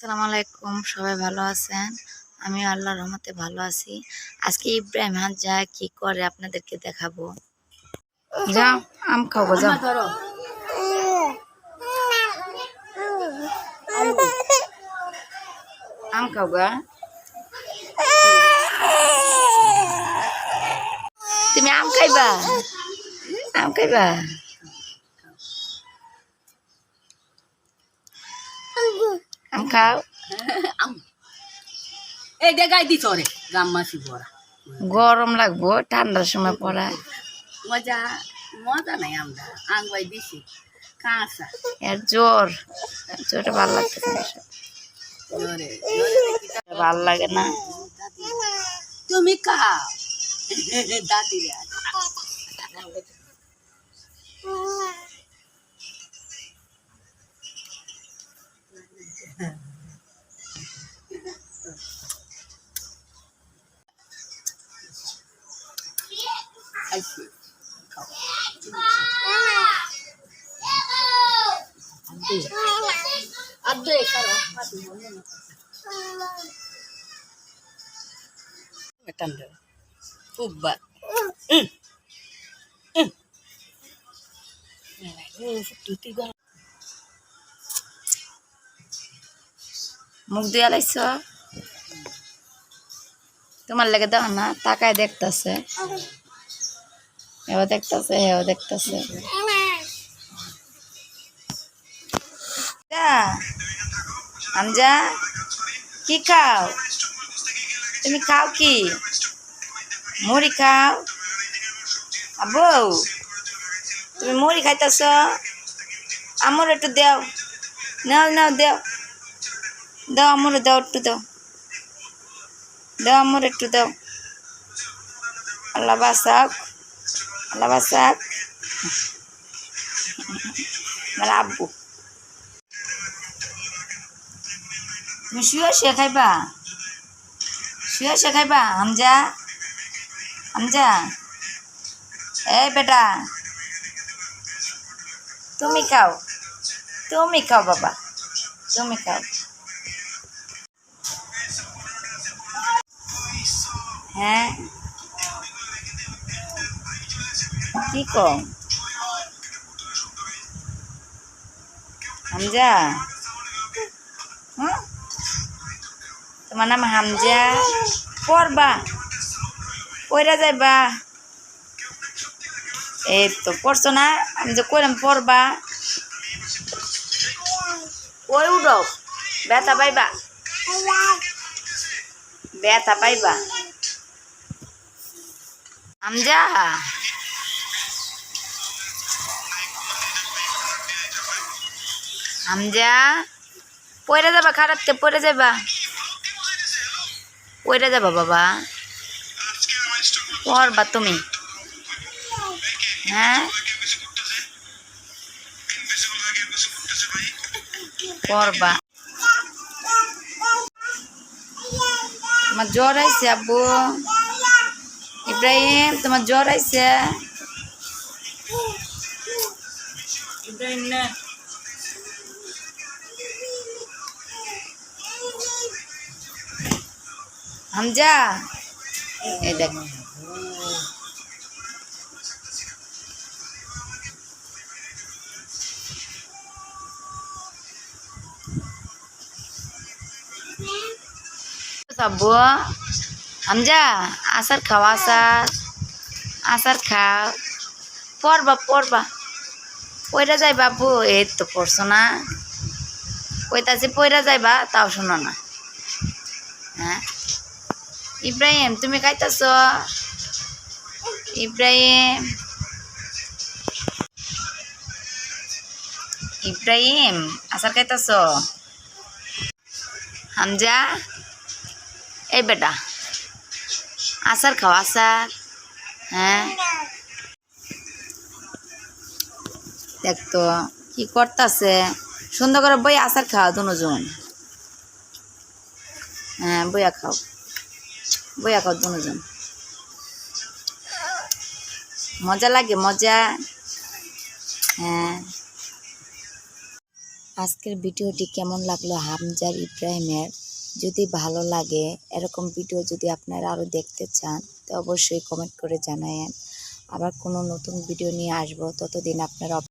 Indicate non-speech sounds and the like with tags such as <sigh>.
আসসালামু আলাইকুম সবাই ভালো আছেন? আমি আল্লাহ রহমতে ভালো আছি। আজকে ইব্রাহিম হাত যা কি করে আপনাদেরকে দেখাবো। যাও আম খাব যাও আম খাও গা তুমি আম খাইবা? আম খাইবা? আম খাও <laughs> এই দেখাই দিছ রে গরম লাগবো ঠান্ডার সময় পড়া। মজা মজা নাই আমরা দিছি কাঁচা। এর জোর জোরটা ভালো লাগতেছে না ভালো লাগে না। তুমি খাও। দাদি রে খাইছি আদে করো Matanda. Uba. Mm. Mm. Satu tiga. মুখ দিয়ে লাইছ তোমার লেগে দেখো না তাকায় দেখতেছে এও দেখতেছে এও দেখতেছে। আমজা কি খাও? তুমি খাও কি? মুড়ি খাও? আবু তুমি মুড়ি খাইতেছ? আমার একটু দেও। নাও নাও, দেও। দাও আমার, দাও একটু দাও। দাও আমার একটু দাও। আল্লাহ বাসাক। আল্লাহ বাসাক মানে আব্বু। তুমি শুয়ে শুয়ে খাইবা? শুয়ে শুয়ে খাইবা, হামজা? হামজা? এই বেটা। তুমি খাও। তুমি খাও বাবা। তুমি খাও। হ্যাঁ? কি কম হামজা হুম তোমার নাম হামজা। পড়বা। পড়া যাইবা। এই তো পড়ছো না? আমি যে কইলাম পড়বা। ওই উঠো? ব্যথা পাইবা? ব্যথা পাইবা? হামজা। হামজা পড়ে যাবা খারাপতে পড়ে যাবা। পয়রা যাবা বাবা। পড়বা তুমি। হ্যাঁ? পড়বা। তোমার জ্বর আইছে, আব্বু। ইব্রাহিম, তোমার জ্বর আইছে। Ibrahim na. হামজা? এই দেখ। হামজা, আসার খাও, আসার। আসার খাও। পড়বা পড়বা পয়রা যাই বাবু এই তো পড়ছো না। কইতাছি পয়রা যাইবা, তাও শোনো না। হ্যাঁ? ইব্রাহিম তুমি খাইতেছ ইব্রাহিম ইব্রাহিম আসার খাইতেছ হামজা এই বেটা আসার খাও আসার হ্যাঁ দেখতো কি করতেছে সুন্দর করে বই আসার খাও দুজন হ্যাঁ বইয়া খাও বইয়া খাও দুজন মজা লাগে, মজা। হ্যাঁ। আজকের ভিডিওটি কেমন লাগল হামজার ইব্রাহিমের? যদি ভালো লাগে, এরকম ভিডিও যদি আপনারা আরও দেখতে চান, তো অবশ্যই কমেন্ট করে জানায়েন। আবার কোনো নতুন ভিডিও নিয়ে আসব, ততদিন আপনারা